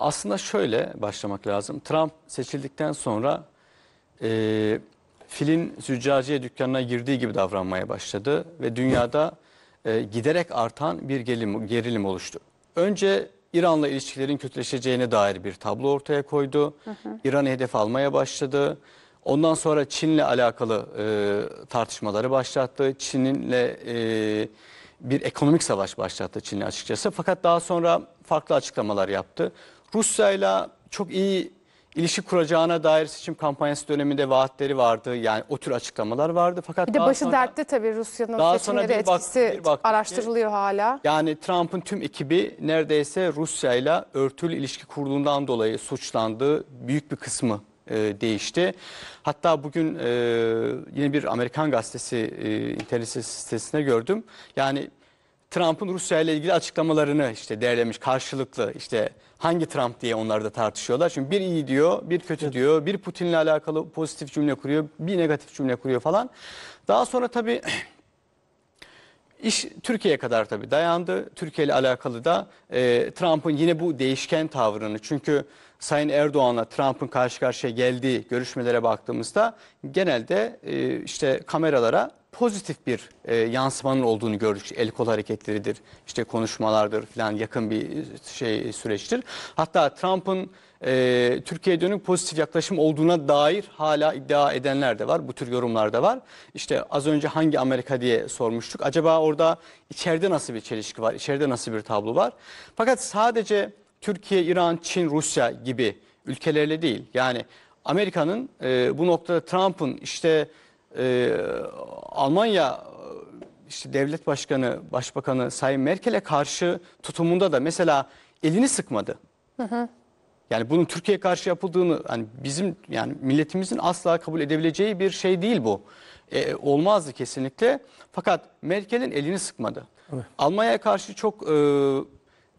Aslında şöyle başlamak lazım. Trump seçildikten sonra e, filin züccaciye dükkanına girdiği gibi davranmaya başladı ve dünyada e, giderek artan bir gerilim, gerilim oluştu. Önce İran'la ilişkilerin kötüleşeceğine dair bir tablo ortaya koydu. İran'ı hedef almaya başladı. Ondan sonra Çin'le alakalı e, tartışmaları başlattı. Çin'le e, bir ekonomik savaş başlattı Çin'le açıkçası. Fakat daha sonra farklı açıklamalar yaptı. Rusya'yla çok iyi ilişki kuracağına dair seçim kampanyası döneminde vaatleri vardı. Yani o tür açıklamalar vardı. Fakat Bir de başı sonra- dertte tabii Rusya'nın Daha sonra bir bak- etkisi bir baktık ki- araştırılıyor hala. Yani Trump'ın tüm ekibi neredeyse Rusya ile örtülü ilişki kurduğundan dolayı suçlandı. Büyük bir kısmı e, değişti. Hatta bugün e, yine bir Amerikan gazetesi e, internet sitesine gördüm. Yani Trump'ın Rusya ile ilgili açıklamalarını işte derlemiş karşılıklı işte hangi Trump diye onlar da tartışıyorlar. Çünkü bir iyi diyor, bir kötü diyor, bir Putin'le alakalı pozitif cümle kuruyor, bir negatif cümle kuruyor falan. Daha sonra tabii İş Türkiye'ye kadar tabii dayandı. Türkiye ile alakalı da e, Trump'ın yine bu değişken tavrını çünkü Sayın Erdoğan'la Trump'ın karşı karşıya geldiği görüşmelere baktığımızda genelde e, işte kameralara pozitif bir e, yansımanın olduğunu gördük. El kol hareketleridir, işte konuşmalardır falan yakın bir şey süreçtir. Hatta Trump'ın e, Türkiye'ye dönük pozitif yaklaşım olduğuna dair hala iddia edenler de var. Bu tür yorumlar da var. İşte az önce hangi Amerika diye sormuştuk. Acaba orada içeride nasıl bir çelişki var? İçeride nasıl bir tablo var? Fakat sadece Türkiye, İran, Çin, Rusya gibi ülkelerle değil. Yani Amerika'nın e, bu noktada Trump'ın işte e, Almanya işte devlet başkanı, başbakanı Sayın Merkel'e karşı tutumunda da mesela elini sıkmadı. Yani bunun Türkiye'ye karşı yapıldığını hani bizim yani milletimizin asla kabul edebileceği bir şey değil bu. E, olmazdı kesinlikle. Fakat Merkel'in elini sıkmadı. Almanya'ya karşı çok e,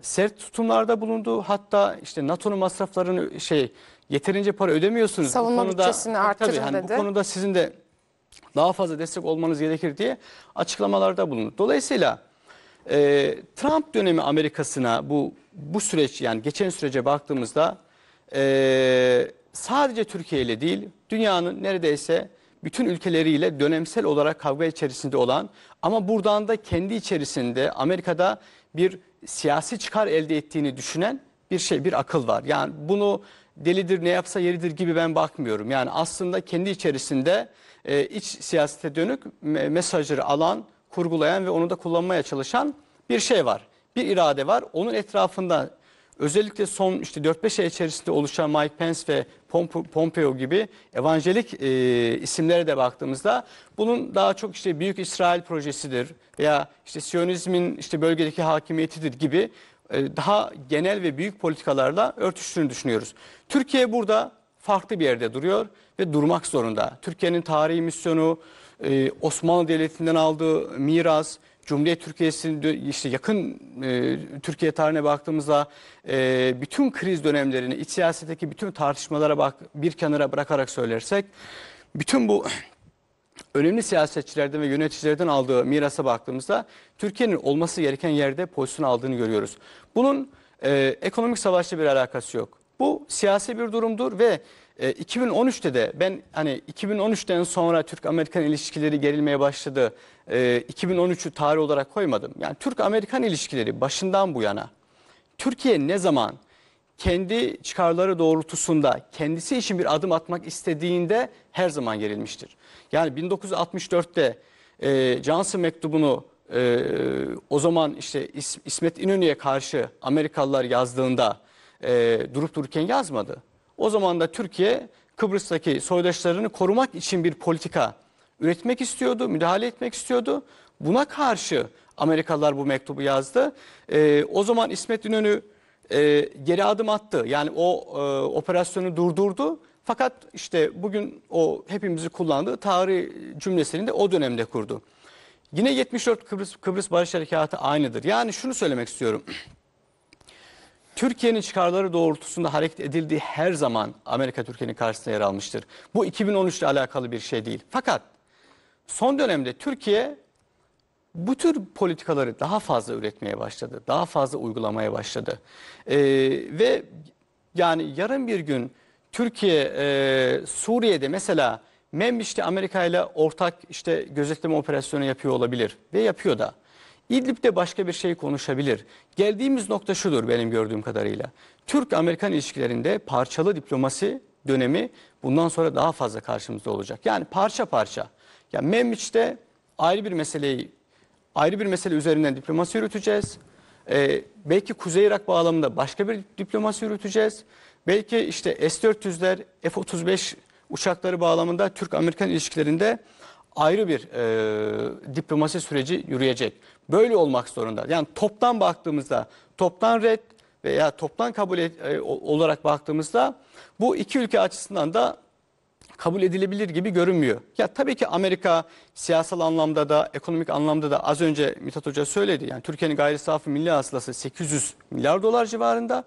sert tutumlarda bulundu. Hatta işte NATO'nun masraflarını şey yeterince para ödemiyorsunuz. Bu Savunma konuda- bütçesini Tabii, tabii, hani dedi. Bu konuda sizin de daha fazla destek olmanız gerekir diye açıklamalarda bulundu. Dolayısıyla e, Trump dönemi Amerika'sına bu bu süreç yani geçen sürece baktığımızda e, sadece Türkiye ile değil dünyanın neredeyse bütün ülkeleriyle dönemsel olarak kavga içerisinde olan ama buradan da kendi içerisinde Amerika'da bir siyasi çıkar elde ettiğini düşünen bir şey, bir akıl var. Yani bunu delidir ne yapsa yeridir gibi ben bakmıyorum. Yani aslında kendi içerisinde e, iç siyasete dönük me- mesajları alan, kurgulayan ve onu da kullanmaya çalışan bir şey var. Bir irade var. Onun etrafında özellikle son işte 4-5 ay içerisinde oluşan Mike Pence ve Pompe- Pompeo gibi evangelik e, isimlere de baktığımızda bunun daha çok işte Büyük İsrail projesidir veya işte Siyonizmin işte bölgedeki hakimiyetidir gibi daha genel ve büyük politikalarla örtüştüğünü düşünüyoruz. Türkiye burada farklı bir yerde duruyor ve durmak zorunda. Türkiye'nin tarihi misyonu, e, Osmanlı Devleti'nden aldığı miras, Cumhuriyet Türkiye'sinin işte yakın e, Türkiye tarihine baktığımızda e, bütün kriz dönemlerini, iç siyasetteki bütün tartışmalara bak bir kenara bırakarak söylersek bütün bu önemli siyasetçilerden ve yöneticilerden aldığı mirasa baktığımızda Türkiye'nin olması gereken yerde pozisyon aldığını görüyoruz. Bunun e, ekonomik savaşla bir alakası yok. Bu siyasi bir durumdur ve e, 2013'te de ben hani 2013'ten sonra Türk-Amerikan ilişkileri gerilmeye başladı. E, 2013'ü tarih olarak koymadım. Yani Türk-Amerikan ilişkileri başından bu yana Türkiye ne zaman kendi çıkarları doğrultusunda kendisi için bir adım atmak istediğinde her zaman gerilmiştir. Yani 1964'te e, Johnson mektubunu e, o zaman işte İs- İsmet İnönü'ye karşı Amerikalılar yazdığında e, durup dururken yazmadı. O zaman da Türkiye Kıbrıs'taki soydaşlarını korumak için bir politika üretmek istiyordu, müdahale etmek istiyordu. Buna karşı Amerikalılar bu mektubu yazdı. E, o zaman İsmet İnönü e, geri adım attı. Yani o e, operasyonu durdurdu. Fakat işte bugün o hepimizi kullandığı tarih cümlesini de o dönemde kurdu. Yine 74 Kıbrıs, Kıbrıs Barış Harekatı aynıdır. Yani şunu söylemek istiyorum. Türkiye'nin çıkarları doğrultusunda hareket edildiği her zaman Amerika Türkiye'nin karşısında yer almıştır. Bu 2013 ile alakalı bir şey değil. Fakat son dönemde Türkiye bu tür politikaları daha fazla üretmeye başladı. Daha fazla uygulamaya başladı. Ee, ve Yani yarın bir gün Türkiye e, Suriye'de mesela Membiç'te Amerika ile ortak işte gözetleme operasyonu yapıyor olabilir ve yapıyor da. İdlib'de başka bir şey konuşabilir. Geldiğimiz nokta şudur benim gördüğüm kadarıyla. Türk-Amerikan ilişkilerinde parçalı diplomasi dönemi bundan sonra daha fazla karşımızda olacak. Yani parça parça. Ya Membiç'te ayrı bir meseleyi ayrı bir mesele üzerinden diplomasi yürüteceğiz. Ee, belki Kuzey Irak bağlamında başka bir diplomasi yürüteceğiz. Belki işte S-400'ler, F-35 uçakları bağlamında Türk-Amerikan ilişkilerinde ayrı bir e, diplomasi süreci yürüyecek. Böyle olmak zorunda. Yani toptan baktığımızda toptan red veya toptan kabul et- e, olarak baktığımızda bu iki ülke açısından da kabul edilebilir gibi görünmüyor. Ya tabii ki Amerika siyasal anlamda da ekonomik anlamda da az önce Mithat Hoca söyledi. Yani Türkiye'nin gayri safi milli hasılası 800 milyar dolar civarında.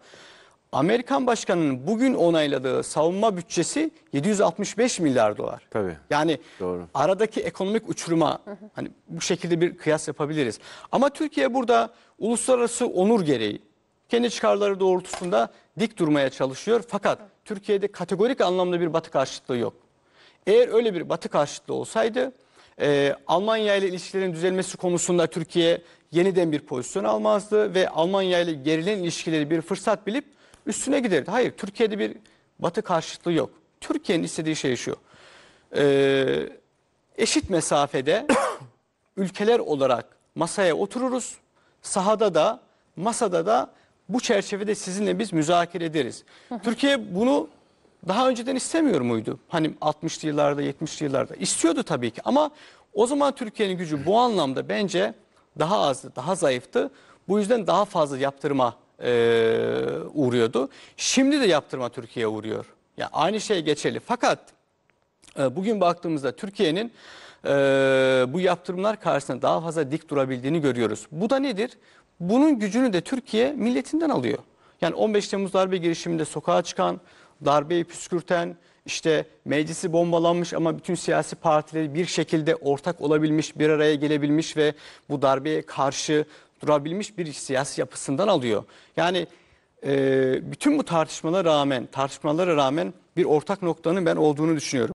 Amerikan başkanının bugün onayladığı savunma bütçesi 765 milyar dolar. Tabii. Yani Doğru. aradaki ekonomik uçuruma hani bu şekilde bir kıyas yapabiliriz. Ama Türkiye burada uluslararası onur gereği kendi çıkarları doğrultusunda dik durmaya çalışıyor. Fakat Türkiye'de kategorik anlamda bir batı karşıtlığı yok. Eğer öyle bir batı karşıtlığı olsaydı e, Almanya ile ilişkilerin düzelmesi konusunda Türkiye yeniden bir pozisyon almazdı ve Almanya ile gerilen ilişkileri bir fırsat bilip üstüne giderdi. Hayır Türkiye'de bir batı karşıtlığı yok. Türkiye'nin istediği şey şu. E, eşit mesafede ülkeler olarak masaya otururuz. Sahada da masada da bu çerçevede sizinle biz müzakere ederiz. Türkiye bunu daha önceden istemiyor muydu? Hani 60'lı yıllarda 70'li yıllarda istiyordu tabii ki ama o zaman Türkiye'nin gücü bu anlamda bence daha azdı, daha zayıftı. Bu yüzden daha fazla yaptırıma e, uğruyordu. Şimdi de yaptırma Türkiye'ye uğruyor. Yani aynı şey geçerli. Fakat e, Bugün baktığımızda Türkiye'nin e, bu yaptırımlar karşısında daha fazla dik durabildiğini görüyoruz. Bu da nedir? Bunun gücünü de Türkiye milletinden alıyor. Yani 15 Temmuz darbe girişiminde sokağa çıkan, darbeyi püskürten, işte meclisi bombalanmış ama bütün siyasi partileri bir şekilde ortak olabilmiş, bir araya gelebilmiş ve bu darbeye karşı durabilmiş bir siyasi yapısından alıyor. Yani e, bütün bu tartışmalara rağmen, tartışmalara rağmen bir ortak noktanın ben olduğunu düşünüyorum.